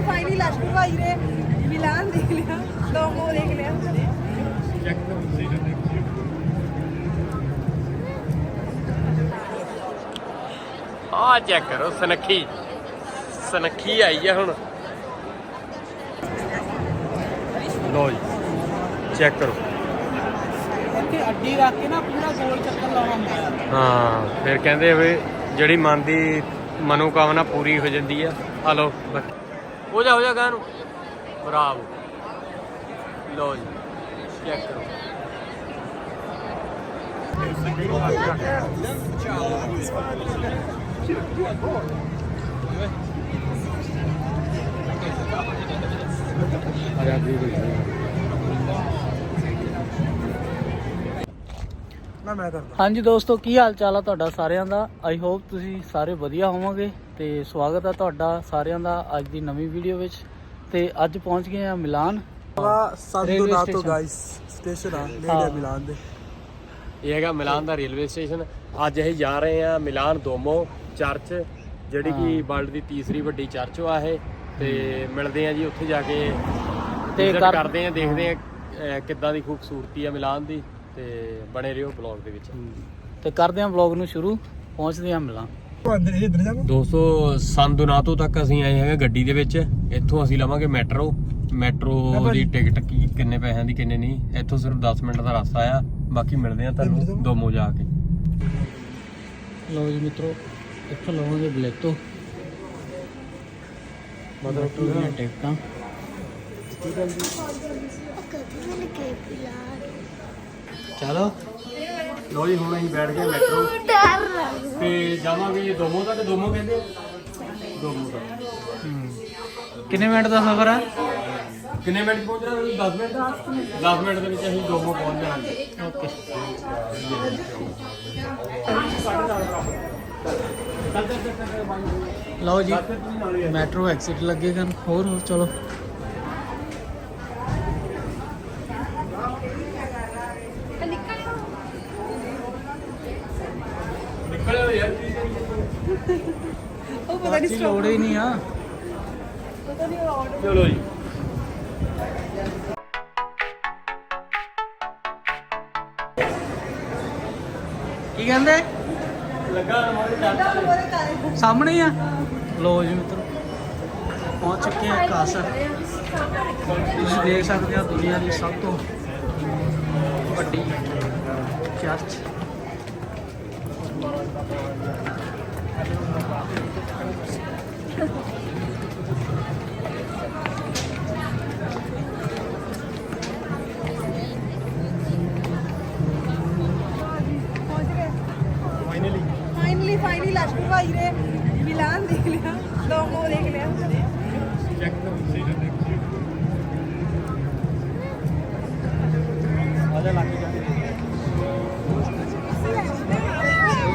Finally finally ਲਸ਼ਕਰ ਭਾਈ ਨੇ। ਮਿਲਾਨ ਦੇਖ ਲਿਆ ਲੋਮੋ ਦੇਖ ਲਿਆ। ਆ ਚੈੱਕ ਕਰੋ ਸਨੱਖੀ। ਸਨੱਖੀ ਆਈ ਆ ਹੁਣ। ਲੋ ਜੀ ਚੈੱਕ ਕਰੋ। ਇੱਥੇ ਅੱਡੀ ਰੱਖ ਕੇ ਨਾ ਪੂਰਾ ਗੋਲ ਚੱਕਰ ਲਾਉਣਾ ਹੁੰਦਾ ਹਾਂ। ਫਿਰ ਕਹਿੰਦੇ ਵੀ ਜਿਹੜੀ ਮਨ ਦੀ ਮਨੋਕਾਮਨਾ ਪੂਰੀ ਹੋ ਜਾਂਦੀ ਆ। ਆ ਲੋ ਹੋ ਜਾ ਹੋ ਜਾ ਗਾਂ ਨੂੰ। ਬਰਾਵੋ। ਲੋ ਜੀ ਚੈੱਕ ਕਰੋ। ਆ ਜਾ ਵੀ ਨਾ ਮੈਂ ਕਰਦਾ। ਹਾਂਜੀ ਦੋਸਤੋ ਕੀ ਹਾਲ ਚਾਲ ਆ ਤੁਹਾਡਾ ਸਾਰਿਆਂ ਦਾ? ਆਈ ਹੋਪ ਤੁਸੀਂ ਸਾਰੇ ਵਧੀਆ ਹੋਵੋਗੇ ਤੇ ਸਵਾਗਤ ਆ ਤੁਹਾਡਾ ਸਾਰਿਆਂ ਦਾ ਅੱਜ ਦੀ ਨਵੀਂ ਵੀਡੀਓ ਵਿੱਚ। ਤੇ ਅੱਜ ਪਹੁੰਚ ਗਏ ਆ ਮਿਲਾਨ. Guys station. ਆ ਨੇੜੇ। ਆ ਮਿਲਾਨ ਦੇ। ਇਹ ਹੈਗਾ ਮਿਲਾਨ ਦਾ ਰੇਲਵੇ ਸਟੇਸ਼ਨ। ਅੱਜ ਅਸੀਂ ਜਾ ਰਹੇ ਹਾਂ ਮਿਲਾਨ ਦੋਮੋ ਚਰਚ ਜਿਹੜੀ ਕਿ ਵਰਲਡ ਦੀ ਤੀਸਰੀ ਵੱਡੀ ਚਰਚ ਵਾ ਇਹ। ਤੇ ਮਿਲਦੇ ਆ ਜੀ ਉੱਥੇ ਜਾ ਕੇ ਤੇ ਤੇ ਕਰ- ਕਰਦੇ ਆ ਦੇਖਦੇ ਆ ਕਿੱਦਾਂ ਦੀ ਖੂਬਸੂਰਤੀ ਆ ਮਿਲਾਨ ਦੀ। ਤੇ ਬਣੇ ਰਹੋ ਬਲੌਗ ਦੇ ਵਿੱਚ। ਤੇ ਕਰਦੇ ਆ ਵਲੌਗ ਨੂੰ ਸ਼ੁਰੂ ਪਹੁੰਚਦੇ ਆ ਮਿਲਾਨ ਉਹ ਅੰਦਰ ਜਾਵਾਂ ਦੋਸਤੋ ਸੰਦੁਨਾਤੋ ਤੱਕ ਅਸੀਂ ਆਏ ਹੈਗੇ ਗੱਡੀ ਦੇ ਵਿੱਚ। ਇੱਥੋਂ ਅਸੀਂ ਲਵਾਂਗੇ ਮੈਟਰੋ। ਮੈਟਰੋ ਦੀ ਟਿਕਟ ਕੀ ਕਿੰਨੇ ਪੈਸਿਆਂ ਦੀ ਕਿੰਨੇ ਨਹੀਂ। ਇੱਥੋਂ ਸਿਰਫ 10 ਮਿੰਟ ਦਾ ਰਸਤਾ ਆ। ਬਾਕੀ ਮਿਲਦੇ ਆ ਤੁਹਾਨੂੰ ਦੋਮੋ ਜਾ ਕੇ। ਲਓ ਜੀ ਮਿੱਤਰੋ ਇੱਥੋਂ ਲਵਾਂਗੇ ਬਲੇਤੋ। ਮਤਲਬ ਟੂਰੀਆਂ ਟਿਕਟਾਂ। ਚਲੋ। ਲੋ ਜੀ ਹੁਣ ਅਸੀਂ ਬੈਠ ਗਏ ਮੈਟਰੋ। ਤੇ ਜਾਵਾਂਗੇ ਦੋਮੋ ਤੱਕ। ਦੋਮੋ ਕਹਿੰਦੇ ਦੋਮੋ ਤੱਕ। ਕਿੰਨੇ ਮਿੰਟ ਦਾ ਸਫ਼ਰ ਆ? ਕਿੰਨੇ ਮਿੰਟ 'ਚ ਪਹੁੰਚਣਾ ਤੁਸੀਂ 10 ਮਿੰਟ 10 ਮਿੰਟ ਦੇ ਵਿੱਚ ਅਸੀਂ ਦੋਮੋ ਪਹੁੰਚ ਜਾਵਾਂਗੇ। ਓਕੇ। ਲਓ ਜੀ ਮੈਟਰੋ ਐਕਸਿਟ ਲੱਗੇਗਾ ਹੋਰ ਹੋਰ ਚਲੋ। ਪਤਾ ਨਹੀਂ ਲੋੜ ਹੀ ਨਹੀਂ ਆ। ਪਤਾ ਨਹੀਂ ਆਰਡਰ ਚਲੋ ਜੀ। ਕੀ ਕਹਿੰਦੇ? ਲੱਗਾ ਹਮਾਰੇ ਕਾਰੇ ਸਾਹਮਣੇ ਆ। ਲੋ ਜੀ ਮਿੱਤਰੋ ਪਹੁੰਚ ਚੁੱਕੇ ਆ ਕਾਸਾ ਤੁਸੀਂ ਦੇਖ ਸਕਦੇ ਹੋ ਦੁਨੀਆ ਦੀ ਸਭ ਤੋਂ ਵੱਡੀ ਚਰਚ। ਪਹੁੰਚ ਗਏ ਫਾਈਨਲੀ ਫਾਈਨਲੀ ਫਾਈਨਲੀ ਲਸ਼ਕਰ ਭਾਈ ਨੇ ਮਿਲਾਨ ਦੇਖ ਲਿਆ ਲੋਮੋ ਦੇਖ ਲਿਆ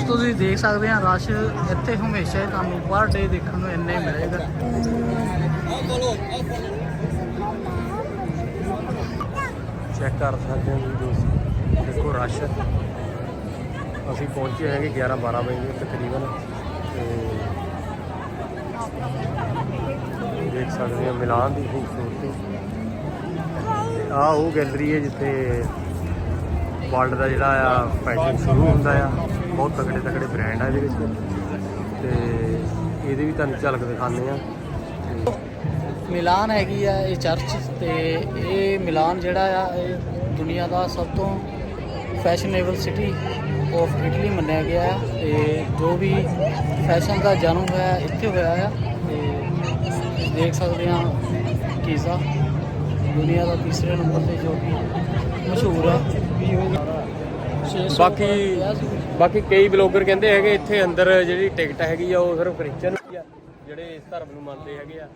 ਤੁਸੀਂ ਦੇਖ ਸਕਦੇ ਆ, ਰਸ਼ ਇੱਥੇ ਹਮੇਸ਼ਾ ਹੀ ਤੁਹਾਨੂੰ ਪਰ ਡੇ ਦੇਖਣ ਨੂੰ ਇੰਨਾ ਹੀ ਮਿਲੇਗਾ। ਚੈੱਕ ਕਰ ਸਕਦੇ ਹੋ ਦੋਸਤੋ ਦੇਖੋ ਰਸ਼। ਅਸੀਂ ਪਹੁੰਚੇ ਹੈਗੇ 11 12 ਵਜੇ ਤਕਰੀਬਨ, ਤੇ ਦੇਖ ਸਕਦੇ ਹੋ ਮਿਲਾਨ ਦੀ ਖੂਬਸੂਰਤੀ। ਤੇ ਆ ਉਹ ਗੈਲਰੀ ਹੈ ਜਿੱਥੇ ਵਰਲਡ ਦਾ ਜਿਹੜਾ ਆ ਫੈਸ਼ਨ ਸ਼ੁਰੂ ਹੁੰਦਾ ਆ। ਬਹੁਤ ਤਕੜੇ ਤਕੜੇ ਬ੍ਰਾਂਡ ਆ ਇਹਦੇ ਵਿੱਚ। ਤੇ ਇਹਦੇ ਵੀ ਤੁਹਾਨੂੰ ਝਲਕ ਦਿਖਾਉਂਦੇ ਆ ਮਿਲਾਨ ਹੈਗੀ ਆ ਇਹ ਚਰਚ ਤੇ ਇਹ ਮਿਲਾਨ ਜਿਹੜਾ ਆ, ਇਹ ਦੁਨੀਆ ਦਾ ਸਭ ਤੋਂ ਫੈਸ਼ਨੇਬਲ ਸਿਟੀ ਆਫ ਇਟਲੀ ਮੰਨਿਆ ਗਿਆ ਹੈ ਤੇ ਜੋ ਵੀ ਫੈਸ਼ਨ ਦਾ ਜਨਮ ਹੋਇਆ, ਇੱਥੇ ਹੋਇਆ ਆ। ਤੇ ਦੇਖ ਸਕਦੇ ਆ ਕੀਜ਼ਾ ਦੁਨੀਆ ਦਾ ਤੀਸਰੇ ਨੰਬਰ ਤੇ ਜੋ ਕਿ ਮਸ਼ਹੂਰ ਆ। ਛੇ ਸੌ ਬਾਕੀ। ਬਾਕੀ ਕਈ ਬਲੌਗਰ ਕਹਿੰਦੇ ਹੈਗੇ ਇੱਥੇ ਅੰਦਰ ਜਿਹੜੀ ਟਿਕਟ ਹੈਗੀ ਆ ਉਹ ਸਿਰਫ ਕ੍ਰਿਸਚਨ ਆ ਜਿਹੜੇ ਇਸ ਧਰਮ ਨੂੰ ਮੰਨਦੇ ਹੈਗੇ ਆ।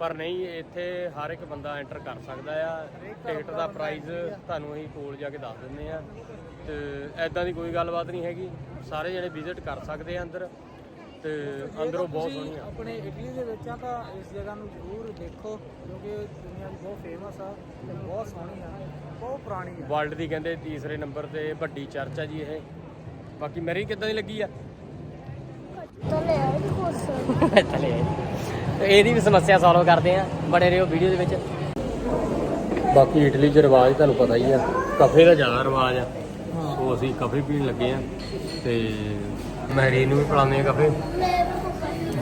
ਪਰ ਨਹੀਂ ਇੱਥੇ ਹਰ ਇੱਕ ਬੰਦਾ ਐਂਟਰ ਕਰ ਸਕਦਾ ਆ। ਟਿਕਟ ਦਾ ਪ੍ਰਾਈਸ ਤੁਹਾਨੂੰ ਅਸੀਂ ਕੋਲ ਜਾ ਕੇ ਦੱਸ ਦਿੰਦੇ ਆ। ਤੇ ਐਦਾਂ ਦੀ ਕੋਈ ਗੱਲਬਾਤ ਨਹੀਂ ਹੈਗੀ। ਸਾਰੇ ਜਣੇ ਵਿਜ਼ਿਟ ਕਰ ਸਕਦੇ ਆ ਅੰਦਰ। ਤੇ ਅੰਦਰੋਂ ਬਹੁਤ ਸੋਹਣੀ ਆ। ਆਪਣੇ ਇਟਲੀ ਦੇ ਵਿੱਚ ਆ ਤਾਂ ਇਸ ਜਗ੍ਹਾ ਨੂੰ ਜ਼ਰੂਰ ਦੇਖੋ ਕਿਉਂਕਿ ਦੁਨੀਆ ਦੀ ਬਹੁਤ ਫੇਮਸ ਆ ਤੇ ਬਹੁਤ ਸੋਹਣੀ ਆ। ਬਹੁਤ ਪੁਰਾਣੀ ਆ। ਵਰਲਡ ਦੀ ਕਹਿੰਦੇ ਤੀਸਰੇ ਨੰਬਰ ਤੇ ਵੱਡੀ ਚਰਚ ਆ ਜੀ ਇਹ। ਬਾਕੀ ਮੇਰੀ ਕਿੱਦਾਂ ਦੀ ਲੱਗੀ ਆ? ਤਲੇ ਆ ਖੁਸ਼ ਚਲੇ ਤੇ ਇਹਦੀ ਵੀ ਸਮੱਸਿਆ ਸੋਲਵ ਕਰਦੇ ਆ ਬੜੇ ਰਹੋ ਵੀਡੀਓ ਦੇ ਵਿੱਚ। ਬਾਕੀ ਇਟਲੀ 'ਚ ਰਿਵਾਜ ਤੁਹਾਨੂੰ ਪਤਾ ਹੀ ਆ ਕਫੇ ਦਾ ਜ਼ਿਆਦਾ ਰਿਵਾਜ ਆ। ਸੋ ਅਸੀਂ ਕਫੇ ਪੀਣ ਲੱਗੇ ਆ ਤੇ ਮੈਰੀ ਨੂੰ ਵੀ ਪਿਲਾਉਂਦੇ ਆ ਕਫੇ।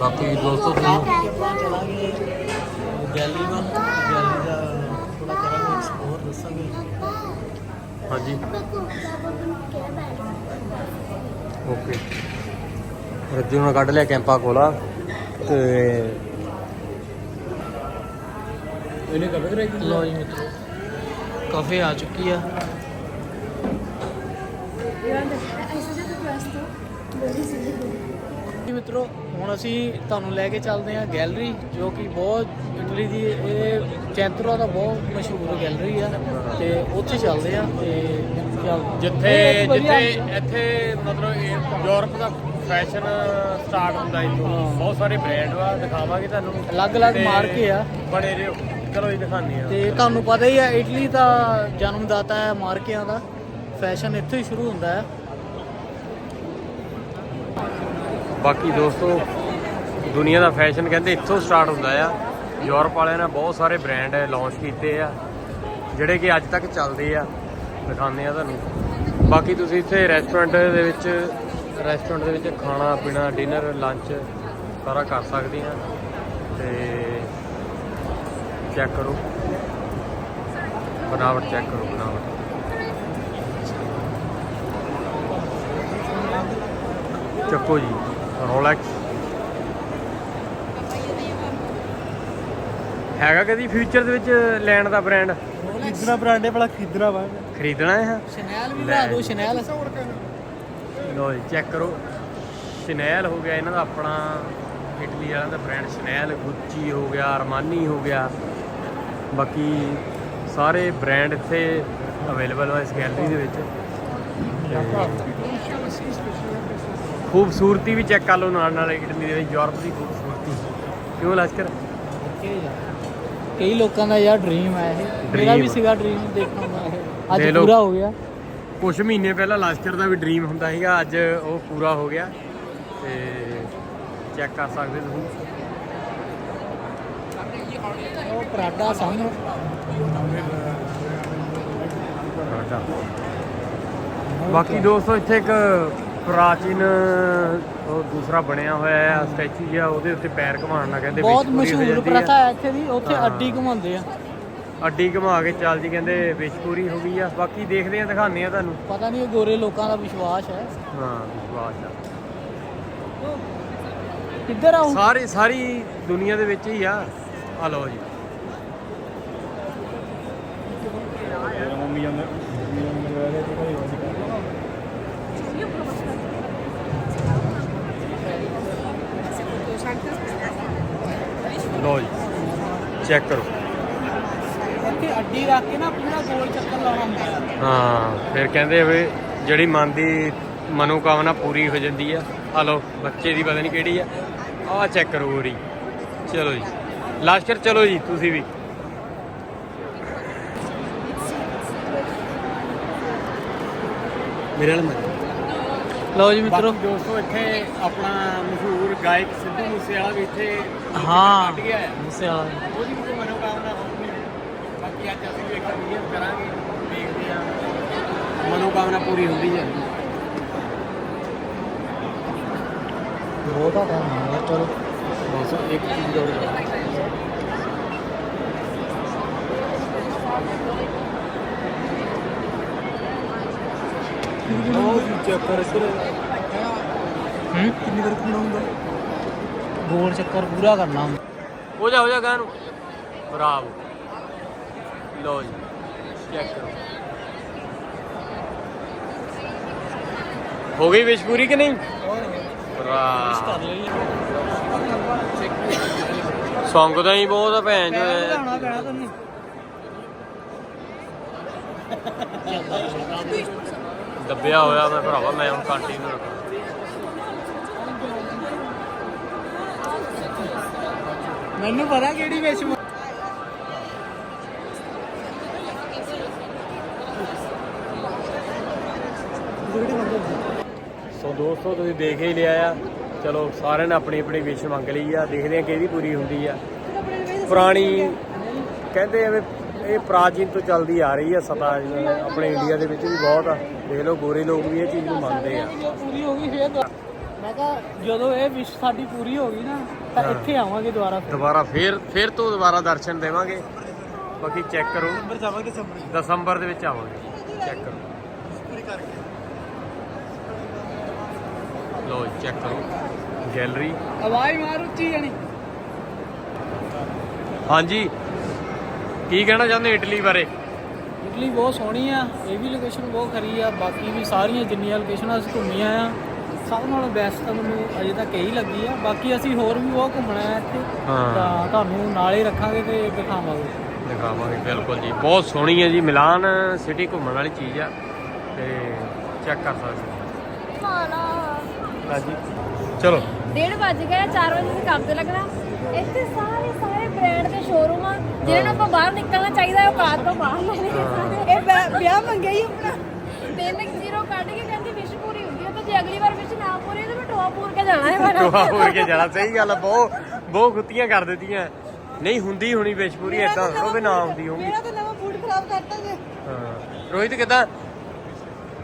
ਬਾਕੀ ਦੋਸਤੋ ਤੁਸੀਂ ਗੈਲਰੀ ਵੱਲ ਗੈਲਰੀ ਦਾ ਥੋੜਾ ਕਰਾਂਗੇ ਐਕਸਪਲੋਰ ਦੱਸਾਂਗੇ ਹਾਂਜੀ। ਓਕੇ। ਰੱਜੂ ਨੇ ਕੱਢ ਲਿਆ ਕੈਂਪਾ ਕੋਲਾ ਤੇ ਇਹਨੇ ਕਫੇ ਕਰਾਈ ਲੋ ਜੀ ਮਿੱਤਰੋ ਕਾਫੇ ਆ ਚੁੱਕੀ ਆ। ਜੀ ਮਿੱਤਰੋ ਹੁਣ ਅਸੀਂ ਤੁਹਾਨੂੰ ਲੈ ਕੇ ਚੱਲਦੇ ਹਾਂ ਗੈਲਰੀ ਜੋ ਕਿ ਬਹੁਤ ਇਟਲੀ ਦੀ ਇਹ ਚੈਂਤਰਾ ਦਾ ਬਹੁਤ ਮਸ਼ਹੂਰ ਗੈਲਰੀ ਆ ਤੇ ਉੱਥੇ ਚੱਲਦੇ ਆ ਤੇ ਜਿੱਥੇ ਇਹ ਜਿੱਥੇ ਇੱਥੇ ਮਤਲਬ ਇਹ ਯੂਰਪ ਦਾ ਫੈਸ਼ਨ ਸਟਾਰਟ ਹੁੰਦਾ ਇੱਥੋਂ। ਹਾਂ। ਬਹੁਤ ਸਾਰੇ ਬ੍ਰਾਂਡ ਵਾ ਦਿਖਾਵਾਂਗੇ ਤੁਹਾਨੂੰ। ਅਲੱਗ-ਅਲੱਗ ਮਾਰਕੇ ਆ। ਬਣੇ ਰਹੋ ਚਲੋ ਜੀ ਦਿਖਾਉਂਦੇ ਆ ਤੇ ਤੁਹਾਨੂੰ ਪਤਾ ਹੀ ਹੈ ਇਟਲੀ ਦਾ ਜਨਮਦਾਤਾ ਹੈ ਮਾਰਕਿਆਂ ਦਾ। ਫੈਸ਼ਨ ਇੱਥੇ ਹੀ ਸ਼ੁਰੂ ਹੁੰਦਾ ਹੈ। ਬਾਕੀ ਦੋਸਤੋ ਦੁਨੀਆ ਦਾ ਫੈਸ਼ਨ ਕਹਿੰਦੇ ਇੱਥੋਂ ਸਟਾਰਟ ਹੁੰਦਾ ਆ। ਯੂਰਪ ਵਾਲਿਆਂ ਨੇ ਬਹੁਤ ਸਾਰੇ ਬ੍ਰਾਂਡ ਲਾਂਚ ਕੀਤੇ ਆ, ਜਿਹੜੇ ਕਿ ਅੱਜ ਤੱਕ ਚੱਲਦੇ ਆ। ਦਿਖਾਉਂਦੇ ਆ ਤੁਹਾਨੂੰ। ਬਾਕੀ ਤੁਸੀਂ ਇੱਥੇ ਰੈਸਟੋਰੈਂਟ ਦੇ ਵਿੱਚ ਰੈਸਟੋਰੈਂਟ ਦੇ ਵਿੱਚ ਖਾਣਾ, ਪੀਣਾ ਡਿਨਰ ਲੰਚ ਸਾਰਾ ਕਰ ਸਕਦੇ ਆ। ਤੇ ਚੈੱਕ ਕਰੋ। ਬਣਾਵਟ ਚੈੱਕ ਕਰੋ, ਬਣਾਵਟ। ਚੱਕੋ ਜੀ ਰੋਲੈਕਸ ਹੈਗਾ ਕਦੀ ਫਿਊਚਰ ਦੇ ਵਿੱਚ ਲੈਣ ਦਾ ਬ੍ਰਾਂਡ ਖਰੀਦਣਾ ਬ੍ਰਾਂਡੇ ਬੜਾ ਖਰੀਦਣਾ ਵਾ। ਖਰੀਦਣਾ ਹੈ ਸ਼ਨੈਲ ਵੀ ਬਣਾ ਦਿਓ ਸ਼ਨੈਲ ਲੋ ਜੀ ਚੈੱਕ ਕਰੋ। ਸ਼ਨੈਲ ਹੋ ਗਿਆ ਇਹਨਾਂ ਦਾ ਆਪਣਾ ਇਟਲੀ ਵਾਲਿਆਂ ਦਾ ਬ੍ਰਾਂਡ ਸ਼ਨੈਲ ਗੁੱਚੀ ਹੋ ਗਿਆ ਅਰਮਾਨੀ ਹੋ ਗਿਆ। ਬਾਕੀ ਸਾਰੇ ਬ੍ਰਾਂਡ ਇੱਥੇ ਅਵੇਲੇਬਲ ਆ ਇਸ ਗੈਲਰੀ ਦੇ ਵਿੱਚ। ਖੂਬਸੂਰਤੀ ਵੀ ਚੈੱਕ ਕਰ ਲਓ ਨਾਲ ਨਾਲ ਇਟਲੀ ਦੇ ਵਿੱਚ ਯੂਰਪ ਦੀ ਖੂਬਸੂਰਤੀ। ਕਿਉਂ ਲਸ਼ਕਰ? ਕਈ ਲੋਕਾਂ ਦਾ ਯਾਰ ਡ੍ਰੀਮ ਹੈ ਇਹ। ਮੇਰਾ ਵੀ। ਸੀਗਾ ਡ੍ਰੀਮ ਦੇਖਣ ਦਾ ਇਹ। ਅੱਜ। ਪੂਰਾ ਹੋ ਗਿਆ। ਕੁਝ ਮਹੀਨੇ ਪਹਿਲਾਂ ਲਸ਼ਕਰ ਦਾ ਵੀ ਡ੍ਰੀਮ ਹੁੰਦਾ ਸੀਗਾ ਅੱਜ ਉਹ ਪੂਰਾ ਹੋ ਗਿਆ। ਤੇ ਚੈੱਕ ਕਰ ਸਕਦੇ ਤੁਸੀਂ। ਉਹ ਪਰਾਡਾ ਸਾਹਮਣੇ। ਸਾਡਾ ਬਾਕੀ ਦੋਸਤੋ ਇੱਥੇ ਇੱਕ ਪ੍ਰਾਚੀਨ ਉਹ ਦੂਸਰਾ ਬਣਿਆ ਹੋਇਆ ਹੈ ਸਟੈਚੂ ਜਿਹਾ ਉਹਦੇ ਉੱਤੇ ਪੈਰ ਘੁਮਾਉਣ ਨਾਲ ਕਹਿੰਦੇ ਬਹੁਤ ਮਸ਼ਹੂਰ ਪ੍ਰਥਾ ਹੈ ਇੱਥੇ ਦੀ ਉੱਥੇ। ਅੱਡੀ ਘੁਮਾਉਂਦੇ ਆ। ਅੱਡੀ ਘੁਮਾ ਕੇ ਚੱਲ ਜੀ ਕਹਿੰਦੇ ਵਿਸ਼ ਪੂਰੀ ਹੋ ਗਈ ਆ। ਬਾਕੀ ਦੇਖਦੇ ਆ ਦਿਖਾਉਂਦੇ ਆ ਤੁਹਾਨੂੰ। ਪਤਾ ਨਹੀਂ ਇਹ ਗੋਰੇ ਲੋਕਾਂ ਦਾ ਵਿਸ਼ਵਾਸ ਹੈ। ਹਾਂ ਵਿਸ਼ਵਾਸ ਆ। ਕਿੱਧਰ ਆਉਂ ਸਾਰੇ ਸਾਰੀ ਦੁਨੀਆ ਦੇ ਵਿੱਚ ਹੀ ਆ। ਆ ਲਓ ਜੀ ਮੰਮੀ ਜਾਂਦੇ ਲਓ ਜੀ ਚੈੱਕ ਕਰੋ। ਇੱਥੇ ਅੱਡੀ ਰੱਖ ਕੇ ਨਾ ਪੂਰਾ ਗੋਲ ਚੱਕਰ ਲਾਉਣਾ ਹੁੰਦਾ ਹੈ। ਹਾਂ ਫਿਰ ਕਹਿੰਦੇ ਵੀ ਜਿਹੜੀ ਮਨ ਦੀ ਮਨੋਕਾਮਨਾ ਪੂਰੀ ਹੋ ਜਾਂਦੀ ਆ। ਆ ਲਓ ਬੱਚੇ ਦੀ ਪਤਾ ਨਹੀਂ ਕਿਹੜੀ ਆ। ਆਹ ਚੈੱਕ ਕਰੋ ਹੋਰੀ। ਚਲੋ ਜੀ। ਲਾਸਟਰ ਚਲੋ ਜੀ ਤੁਸੀਂ ਵੀ। ਮੇਰੇ ਨਾਲ ਲਓ ਜੀ ਮਿੱਤਰੋ। ਬਾਕੀ ਦੋਸਤੋ ਇੱਥੇ ਆਪਣਾ ਮਸ਼ਹੂਰ ਗਾਇਕ ਸਿੱਧੂ ਮੂਸੇਵਾਲਾ ਵੀ ਇੱਥੇ ਹਾਂ ਕੱਢ ਗਿਆ ਹੈ ਮੂਸੇ ਵਾਲਾ ਉਹਦੀ ਵੀ ਕੋਈ ਮਨੋਕਾਮਨਾ ਹੋਊਗੀ। ਬਾਕੀ ਅੱਜ ਅਸੀਂ ਵੀ ਇੱਕ ਵੀਡੀਓ ਕਰਾਂਗੇ ਦੇਖਦੇ ਹਾਂ। ਮਨੋਕਾਮਨਾ ਪੂਰੀ ਹੁੰਦੀ ਹੈ ਬਹੁਤ ਟਾਈਮ ਹੋ ਗਿਆ ਚਲੋ। ਬਸ ਇੱਕ ਚੀਜ਼ ਹੋਰ ਉਹ ਚੈੱਕ ਕਰ ਇੱਧਰ। ਹੂੰ? ਕਿੰਨੀ ਵਾਰ ਘੁੰਮਣਾ ਹੁੰਦਾ? ਗੋਲ ਚੱਕਰ ਪੂਰਾ ਕਰਨਾ ਹੁੰਦਾ। ਹੋ ਜਾ ਹੋ ਜਾ ਗਾਂ ਨੂੰ। ਬਰਾਵੋ। ਲੋ ਜੀ ਚੈੱਕ ਕਰੋ। ਹੋ ਗਈ ਵਿਸ਼ ਪੂਰੀ ਕਿ ਨਹੀਂ? ਬਰਾ ਸੌਂਗ ਤਾਂ ਹੀ ਬਹੁਤ ਆ ਭੈਣ ਜੋ। ਪੈਣਾ ਤੈਨੂੰ ਦੱਬਿਆ ਹੋਇਆ ਮੈਂ ਭਰਾਵਾ ਮੈਂ ਹੁਣ ਕੰਟੀਨਿਊ ਰੱਖਾਂ ਮੈਨੂੰ ਪਤਾ ਕਿਹੜੀ ਵਿਸ਼ ਸੋ ਦੋਸਤੋ ਤੁਸੀਂ ਦੇਖ ਹੀ ਲਿਆ ਆ। ਚਲੋ ਸਾਰਿਆਂ ਨੇ ਆਪਣੀ ਆਪਣੀ ਵਿਸ਼ ਮੰਗ ਲਈ ਆ। ਦੇਖਦੇ ਆ ਕਿਹਦੀ ਪੂਰੀ ਹੁੰਦੀ ਆ। ਪੁਰਾਣੀ ਕਹਿੰਦੇ ਆ ਵੀ ਇਹ ਪ੍ਰਾਚੀਨ ਤੋਂ ਚੱਲਦੀ ਆ ਰਹੀ ਆ ਸਤਾ ਆਪਣੇ ਇੰਡੀਆ ਦੇ ਵਿੱਚ ਵੀ ਬਹੁਤ ਆ। ਦੇਖ ਲਓ ਗੋਰੇ ਲੋਕ ਵੀ ਇਹ ਚੀਜ਼ ਨੂੰ ਮੰਨਦੇ ਆ। ਪੂਰੀ ਹੋ ਗਈ ਫੇਰ ਦੁਆ- ਮੈਂ ਕਿਹਾ ਜਦੋਂ ਇਹ ਵਿਸ਼ ਸਾਡੀ ਪੂਰੀ ਹੋ ਗਈ ਨਾ ਤਾਂ ਇੱਥੇ ਆਵਾਂਗੇ ਦੁਬਾਰਾ ਫਿਰ। ਦੁਬਾਰਾ ਫੇਰ ਫੇਰ ਤੋਂ ਦੁਬਾਰਾ ਦਰਸ਼ਨ ਦੇਵਾਂਗੇ। ਬਾਕੀ ਚੈੱਕ ਕਰੋ। ਨੰਬਰ ਜਾਵਾਂਗੇ ਸਭ ਦਸੰਬਰ ਦੇ ਵਿੱਚ ਆਵਾਂਗੇ। ਚੈੱਕ ਕਰੋ। ਲੋ ਚੈੱਕ ਕਰੋ। ਗੈਲਰੀ। ਆਵਾਜ਼ ਮਾਰ ਉੱਚੀ ਜਾਣੀ। ਹਾਂਜੀ। ਕੀ ਕਹਿਣਾ ਚਾਹੁੰਦੇ ਇਟਲੀ ਬਾਰੇ? ਇਟਲੀ ਬਹੁਤ ਸੋਹਣੀ ਆ ਇਹ ਵੀ ਲੋਕੇਸ਼ਨ ਬਹੁਤ ਖਰੀ ਆ ਬਾਕੀ ਵੀ ਸਾਰੀਆਂ ਜਿੰਨੀਆਂ ਲੋਕੇਸ਼ਨਾਂ ਅਸੀਂ ਘੁੰਮੀਆਂ ਆ ਸਭ ਨਾਲੋਂ ਬੈਸਟ ਤਾਂ ਮੈਨੂੰ ਅਜੇ ਤੱਕ ਇਹੀ ਲੱਗੀ ਆ ਬਾਕੀ ਅਸੀਂ ਹੋਰ ਵੀ ਬਹੁਤ ਘੁੰਮਣਾ ਹੈ ਇੱਥੇ ਹਾਂ। ਤਾਂ ਤੁਹਾਨੂੰ ਨਾਲ ਹੀ ਰੱਖਾਂਗੇ ਤੇ ਦਿਖਾਵਾਂਗੇ। ਦਿਖਾਵਾਂਗੇ ਬਿਲਕੁਲ ਜੀ ਬਹੁਤ ਸੋਹਣੀ ਹੈ ਜੀ ਮਿਲਾਨ ਸਿਟੀ ਘੁੰਮਣ ਵਾਲੀ ਚੀਜ਼ ਆ ਤੇ ਚੈੱਕ ਕਰ ਸਕਦੇ ਖਾਣਾ ਹੋ ਹਾਂਜੀ। ਚਲੋ। ਡੇਢ ਵੱਜ ਗਏ 4 ਵਜੇ ਕੰਮ ਤੇ ਲੱਗਣਾ। ਇੱਥੇ ਸਾਰੇ ਸਾਰੇ ਬ੍ਰਾਂਡ ਦੇ ਸ਼ੋਰੂਮ ਆ ਜਿਹਨਾਂ ਨੂੰ ਆਪਾਂ ਬਾਹਰ ਨਿਕਲਣਾ ਚਾਹੀਦਾ ਉਹ ਕਾਰ ਤੋਂ ਬਾਹਰ ਲੈਣੇ ਸਾਰੇ। ਇਹ ਵਿਆਹ- ਮੰਗਿਆ ਹੀ ਆਪਣਾ। ਤਿੰਨ ਇੱਕ ਜ਼ੀਰੋ ਕੱਢ ਕੇ ਕਹਿੰਦੀ ਵਿਸ਼ ਪੂਰੀ ਹੁੰਦੀ ਆ ਤਾਂ ਜੇ ਅਗਲੀ ਵਾਰ ਵਿਸ਼ ਨਾ ਪੂਰੀ ਹੋਈ ਤਾਂ ਮੈਂ ਟੋਆ ਪੂਰ ਕੇ ਜਾਣਾ ਹੈ ਮੇਰਾ ਟੋਆ ਹੋਰ ਕੇ ਜਾਣਾ ਸਹੀ ਗੱਲ ਆ ਬਹੁਤ ਬਹੁਤ ਗੁੱਤੀਆਂ ਕਰ ਦਿੱਤੀਆਂ। ਨਹੀਂ ਹੁੰਦੀ ਹੋਣੀ ਵਿਸ਼ਪੂਰੀ ਏਦਾਂ ਥੋੜੋ ਵੀ ਨਾ ਹੁੰਦੀ ਹੋਊਗੀ। ਮੇਰਾ ਤਾਂ ਨਵਾਂ ਬੂਟ ਖਰਾਬ ਕਰਤਾ ਜੇ। ਹਾਂ। ਰੋਹਿਤ ਕਿਦਾਂ?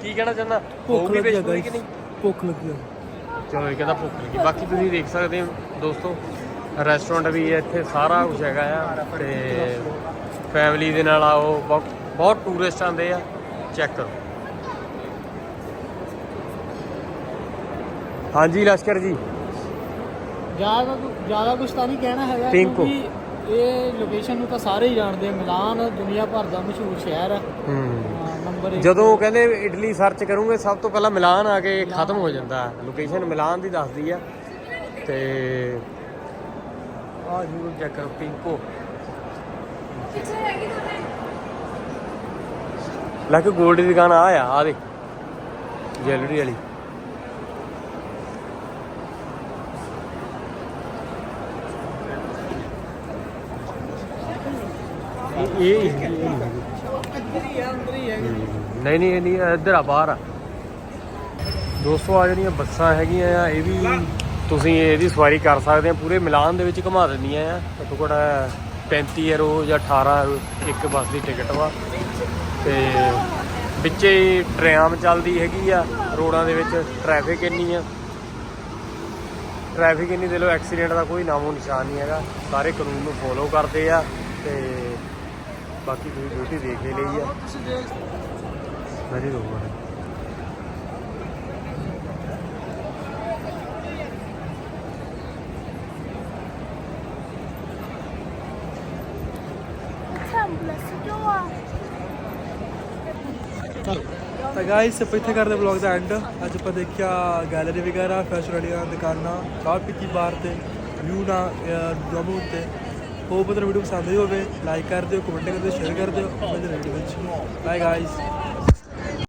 ਕੀ ਕਹਿਣਾ ਚਾਹੁੰਦਾ? ਹੋਊਗੀ ਵਿਸ਼ਪੂਰੀ ਕਿ ਨਹੀਂ? ਭੁੱਖ ਲੱਗੀ ਚਲੋ ਇਹ ਕਹਿੰਦਾ ਭੁੱਖ ਲੱਗੀ। ਬਾਕੀ ਤੁਸੀਂ ਦੇਖ ਸਕਦੇ ਹੋ ਦੋਸਤੋ। ਰੈਸਟੋਰੈਂਟ ਵੀ ਹੈ ਇੱਥੇ ਸਾਰਾ ਕੁਝ ਹੈਗਾ ਆ ਤੇ ਫੈਮਿਲੀ ਦੇ ਨਾਲ ਆਓ ਬਹੁਤ ਬਹੁਤ ਟੂਰਿਸਟ ਆਉਂਦੇ ਆ ਚੈੱਕ ਕਰੋ। ਹਾਂਜੀ ਲਸ਼ਕਰ ਜੀ। ਜ਼ਿਆਦਾ ਜ਼ਿਆਦਾ ਕੁਝ ਤਾਂ ਨਹੀਂ ਕਹਿਣਾ ਹੈਗਾ। ਕਿਉਂਕਿ ਇਹ ਲੋਕੇਸ਼ਨ ਨੂੰ ਤਾਂ ਸਾਰੇ ਹੀ ਜਾਣਦੇ ਆ ਮਿਲਾਨ ਦੁਨੀਆ ਭਰ ਦਾ ਮਸ਼ਹੂਰ ਸ਼ਹਿਰ ਹੂੰ। ਨੰਬਰ 1 ਜਦੋਂ ਕਹਿੰਦੇ ਇਟਲੀ ਸਰਚ ਕਰੂੰਗੇ ਸਭ ਤੋਂ ਪਹਿਲਾਂ ਮਿਲਾਨ ਆ ਕੇ ਖਤਮ ਹੋ ਜਾਂਦਾ। ਲੋਕੇਸ਼ਨ ਮਿਲਾਨ ਦੀ ਦੱਸਦੀ ਆ। ਤੇ ਆ ਜਰੂਰ ਚੈੱਕ ਕਰੋ ਪਿੰਕੋ। ਪਿੱਛੇ ਹੈਗੀ ਤੁਹਾਡੇ? ਲੱਗ 골ਡ ਦੀ ਦੁਕਾਨ ਆ ਆ ਆ ਦੇ ਜੈਲਰੀ ਵਾਲੀ। ਇਹ ਇਹ ਨਹੀਂ ਨਹੀਂ ਇਹ ਨਹੀਂ ਇੱਧਰ ਆ ਬਾਹਰ ਆ। ਦੋਸਤੋ ਆ ਜਿਹੜੀਆਂ ਬੱਸਾਂ ਹੈਗੀਆਂ ਆ ਇਹ ਵੀ ਤੁਸੀਂ ਇਹਦੀ ਸਵਾਰੀ ਕਰ ਸਕਦੇ ਆ ਪੂਰੇ ਮਿਲਾਨ ਦੇ ਵਿੱਚ ਘੁਮਾ ਦਿੰਦੀਆਂ ਆ। ਘੱਟੋ ਘੱਟ 35 ਯੂਰੋ ਜਾਂ 18 ਯੂਰੋ ਇੱਕ ਬੱਸ ਦੀ ਟਿਕਟ ਵਾ। ਤੇ ਵਿੱਚੇ ਟ੍ਰਾਮ ਚੱਲਦੀ ਹੈਗੀ ਆ ਰੋਡਾਂ ਦੇ ਵਿੱਚ ਟ੍ਰੈਫਿਕ ਇੰਨੀ ਆ। ਟ੍ਰੈਫਿਕ ਇੰਨੀ ਦੇ ਲੋ ਐਕਸੀਡੈਂਟ ਦਾ ਕੋਈ ਨਾਮੋ ਨਿਸ਼ਾਨ ਨਹੀਂ ਹੈਗਾ। ਸਾਰੇ ਕਾਨੂੰਨ ਨੂੰ ਫੋਲੋ ਕਰਦੇ ਆ ਤੇ ਬਾਕੀ ਤੁਸੀਂ ਡਿਊਟੀ ਦੇਖ ਲਈ ਆ। ਵੈਰੀ ਗੁੱਡ ਐਂਬੂਲੈਂਸ ਜੋ ਆ ਤਾਂ ਗਾਇਸ ਆਪਾਂ ਇੱਥੇ ਕਰਦੇ ਵਲੌਗ ਦਾ ਐਂਡ ਅੱਜ ਆਪਾਂ ਦੇਖਿਆ ਗੈਲਰੀ ਵਗੈਰਾ ਫੈਸ਼ਨ ਵਾਲੀਆਂ ਦੁਕਾਨਾਂ ਚਾਹ ਪੀਤੀ ਬਾਰ ਤੇ ਵਿਊ ਨਾ ਡੋਮੋ ਤੇ। ਹੋਪ ਤੁਹਾਨੂੰ ਵੀਡੀਓ ਪਸੰਦ ਆਈ ਹੋਵੇ। ਲਾਈਕ ਕਰ ਦਿਓ ਕਮੈਂਟ ਕਰ ਦਿਓ। ਸ਼ੇਅਰ ਕਰ ਦਿਓ ਆਪਣੇ ਵੀਡੀਓ ਵਿੱਚ। Bye guys